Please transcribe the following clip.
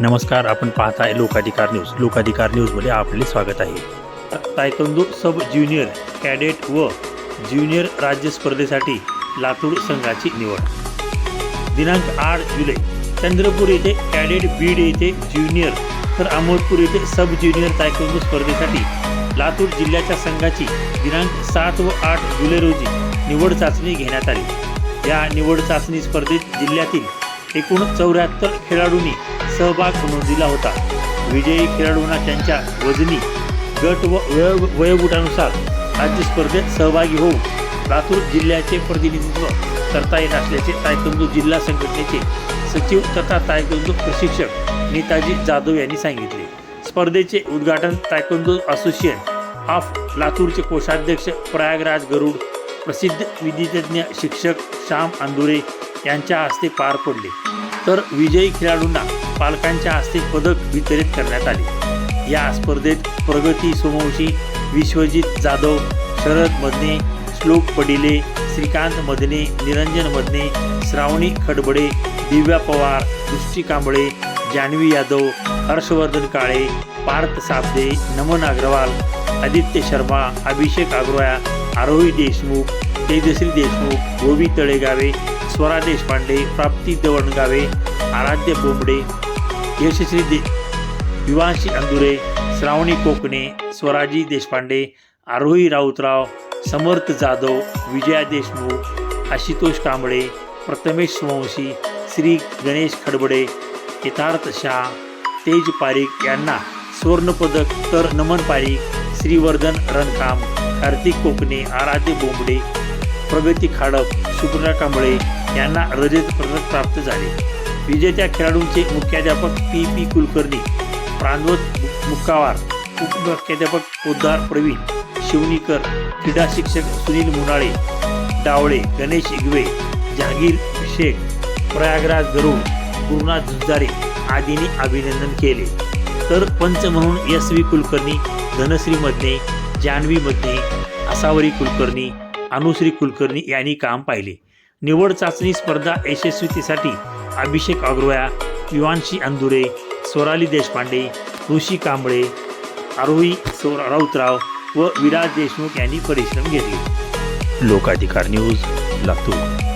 नमस्कार आपण पाहताय लोकाधिकार न्यूज. लोकाधिकार न्यूजमध्ये आपले स्वागत आहे. तायकोंदो सब ज्युनियर कॅडेट व ज्युनियर राज्य स्पर्धेसाठी लातूर संघाची निवड. दिनांक आठ जुलै चंद्रपूर येथे कॅडेट बीड येथे ज्युनियर तर अमोदपूर येथे सब ज्युनियर तायकोंदो स्पर्धेसाठी लातूर जिल्ह्याच्या संघाची दिनांक सात व आठ जुलै रोजी निवड चाचणी घेण्यात आली. या निवड चाचणी स्पर्धेत जिल्ह्यातील एकूण चौऱ्याहत्तर खेळाडूंनी सहभाग नोंदविला होता. विजयी खेळाडूंना त्यांच्या वजनी गट व वय वयोगटानुसार राज्य स्पर्धेत सहभागी होऊन लातूर जिल्ह्याचे प्रतिनिधित्व करता येत असल्याचे तायकंदू जिल्हा संघटनेचे सचिव तथा तायकंदू प्रशिक्षक नेताजी जाधव यांनी सांगितले. स्पर्धेचे उद्घाटन तायकंदू असोसिएशन ऑफ लातूरचे कोषाध्यक्ष प्रयागराज गरुड प्रसिद्ध विधितज्ञ शिक्षक श्याम आंदुरे यांच्या हस्ते पार पडले. तर विजयी खेळाडूंना पालकांच्या हस्ते पदक वितरित करण्यात आले. या स्पर्धेत प्रगती सोमवशी विश्वजित जाधव शरद मदने श्लोक पडिले श्रीकांत मदने निरंजन मदने श्रावणी खडबडे दिव्या पवार दृष्टी कांबळे जान्हवी यादव हर्षवर्धन काळे पार्थ साबदे नमन अग्रवाल आदित्य शर्मा अभिषेक आग्रोया आरोही देशमुख तेजश्री देशमुख गोवी तळेगावे स्वरा देशपांडे प्राप्ती दवणगावे आराध्य बोंबडे यशस्वी दे विवांशी अंदुरे श्रावणी कोकणे स्वराजी देशपांडे आरोही राऊतराव समर्थ जाधव विजया देशमुख आशितोष कांबळे प्रथमेश सोमवंशी श्री गणेश खडबडे यथार्थ शाह तेज पारिक यांना सुवर्णपदक तर नमन पारिक श्रीवर्धन रणकाम कार्तिक कोकणे आराध्य बोंबडे प्रगती खाडप सुप्रिया कांबळे यांना रजत पदक प्राप्त झाले विजेत्या खेळाडूंचे मुख्याध्यापक पी पी कुलकर्णी प्रांजोत मुक्कावार उपमुख्याध्यापक पोद्दार प्रवीण शिवनीकर क्रीडा शिक्षक सुनील मुनाळे डावळे गणेश इगवे जहांगीर शेख प्रयागराज गरुड गुरुनाथ झुंजारे आदींनी अभिनंदन केले. तर पंच म्हणून एस व्ही कुलकर्णी धनश्री मदने जान्हवी मदने असावरी कुलकर्णी अनुश्री कुलकर्णी यांनी काम पाहिले. निवड चाचणी स्पर्धा यशस्वीतेसाठी अभिषेक अग्रवाया युवांशी अंदुरे स्वराली देशपांडे ऋषी कांबळे आरोही सौ राऊतराव व विराज देशमुख यांनी परिश्रम घेतले. लोकाधिकार न्यूज लातूर.